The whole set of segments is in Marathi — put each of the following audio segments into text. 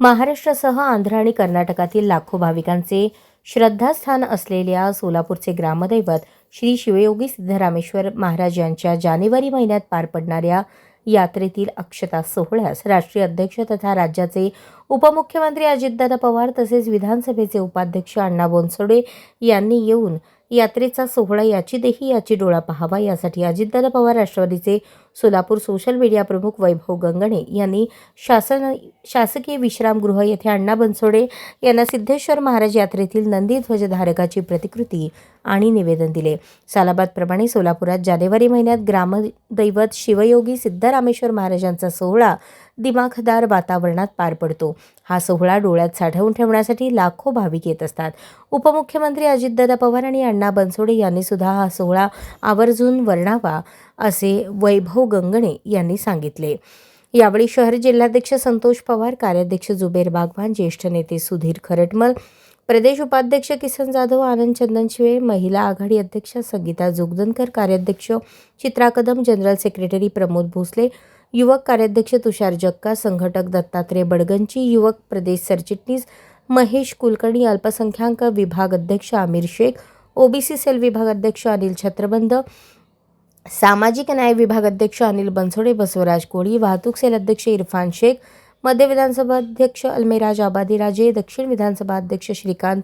महाराष्ट्रासह आंध्र आणि कर्नाटकातील लाखो भाविकांचे श्रद्धास्थान असलेल्या सोलापूरचे ग्रामदैवत श्री शिवयोगी सिद्धरामेश्वर महाराज यांच्या जानेवारी महिन्यात पार पडणाऱ्या यात्रेतील अक्षता सोहळ्यास राष्ट्रीय अध्यक्ष तथा राज्याचे उपमुख्यमंत्री अजितदादा पवार तसेच विधानसभेचे उपाध्यक्ष अण्णा बोनसोडे यांनी येऊन यात्रेचा सोहळा याची देही याची डोळा पाहावा यासाठी अजितदादा पवार राष्ट्रवादीचे सोलापूर सोशल मीडिया प्रमुख वैभव गंगणे यांनी शासन शासकीय विश्रामगृह येथे अण्णा बनसोडे यांना सिद्धेश्वर महाराज यात्रेतील नंदी ध्वजधारकाची प्रतिकृती आणि निवेदन दिले. सालाबादप्रमाणे सोलापुरात जानेवारी महिन्यात ग्रामदैवत शिवयोगी सिद्धरामेश्वर महाराजांचा सोहळा दिमाखदार वातावरणात पार पडतो. हा सोहळा डोळ्यात साठवून ठेवण्यासाठी लाखो भाविक येत असतात. उपमुख्यमंत्री अजितदादा पवार आणि अण्णा बनसोडे यांनी सुद्धा हा सोहळा आवर्जून वर्णावा. असे वैभव गंगणे यांनी सांगितले. यावेळी शहर जिल्हाध्यक्ष संतोष पवार कार्याध्यक्ष जुबेर बागवान ज्येष्ठ नेते सुधीर खरटमल प्रदेश उपाध्यक्ष किसन जाधव आनंद चंदनशिवे महिला आघाडी अध्यक्ष संगीता जोगदनकर कार्याध्यक्ष चित्रा कदम जनरल सेक्रेटरी प्रमोद भोसले युवक कार्याध्यक्ष तुषार जक्का संघटक दत्तात्रय बडगंची युवक प्रदेश सरचिटणीस महेश कुलकर्णी अल्पसंख्याक विभाग अध्यक्ष आमिर शेख ओबीसी सेल विभाग अध्यक्ष अनिल छत्रबंद सामाजिक न्याय विभाग अध्यक्ष अनिल बनसोडे बसवराज कोळी वाहतूक सेल अध्यक्ष इरफान शेख मध्य विधानसभा अध्यक्ष अल्मेराज आबादीराजे दक्षिण विधानसभा अध्यक्ष श्रीकांत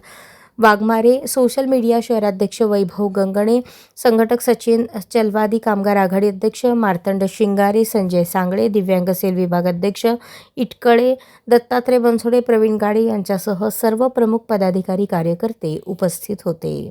वाघमारे सोशल मीडिया शहराध्यक्ष वैभव गंगणे संघटक सचिन चलवादी कामगार आघाडी अध्यक्ष मार्तंड शिंगारे संजय सांगळे दिव्यांग सेल विभाग अध्यक्ष इटकळे दत्तात्रय बनसोडे प्रवीण गाडे यांच्यासह सर्व प्रमुख पदाधिकारी कार्यकर्ते उपस्थित होते.